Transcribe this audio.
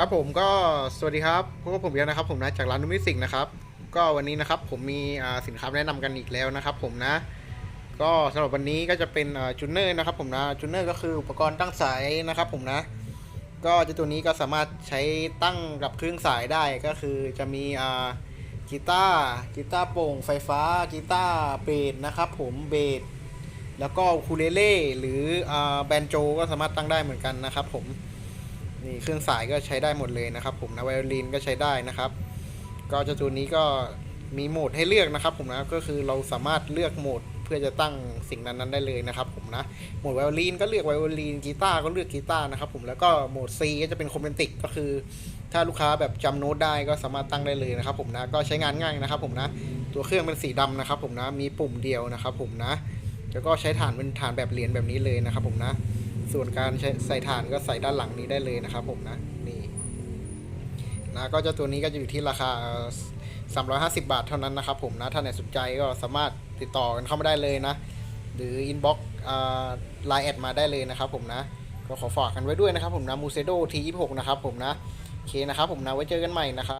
ครับผมก็สวัสดีครับพวกบผมเบียร์นะครับ ผมนะจากร้านนูมิสิกนะครับ ก็วันนี้นะครับผมมีสินค้าแนะนำกันอีกแล้วนะครับ ผมนะ ก็สำหรับวันนี้ก็จะเป็นจูเนอร์นะครับ ผมนะจูเนอร์ก็คืออุปกรณ์ตั้งสายนะครับ ผมนะ ก็เจ้าตัวนี้ก็สามารถใช้ตั้งกับเครื่องสายได้ก็คือจะมีกีตาร์กีตาร์โปร่งไฟฟ้ากีตาร์เบสนะครับ ผมเบสแล้วก็คูเลเล่หรือแบนโจก็สามารถตั้งได้เหมือนกันนะครับ ผม นี่เครื่องสายก็ใช้ได้หมดเลยนะครับ ผมนะไวโอลินก็ใช้ได้นะครับ ก็เจ้าตัวนี้ก็มีโหมดให้เลือกนะครับ ผมนะก็คือเราสามารถเลือกโหมดเพื่อจะตั้งสิ่งนั้นๆได้เลยนะครับ ผมนะโหมดไวโอลินก็เลือกไวโอลินกีตาร์ก็เลือกกีตาร์นะครับผมแล้วก็โหมด C ก็จะเป็นโคเมนติกก็คือ ถ้าลูกค้าแบบจำโน้ตได้ก็สามารถตั้งได้เลยนะครับ ผมนะก็ใช้งานง่ายนะครับ ผมนะตัวเครื่องเป็นสีดำนะครับ ผมนะมีปุ่มเดียวนะครับ ผมนะแล้วก็ใช้ฐานเป็นฐานแบบเหรียญแบบนี้เลยนะครับ ผมนะ ส่วนการใช้ใส่ฐานก็ใส่ด้านหลังนี้ได้เลยนะครับผมนะนี่นะก็เจ้าตัวนี้ก็จะอยู่ที่ราคา 350 บาทเท่านั้นนะครับผมนะถ้าไหนสนใจก็สามารถติดต่อกันเข้ามาได้เลยนะ หรืออินบ็อกซ์ไลน์แอดมาได้เลยนะครับผมนะก็ขอฝากกันไว้ด้วยนะครับผมนะมูเซโดที26นะครับผมนะโอเคนะครับผมนะไว้เจอกันใหม่นะครับ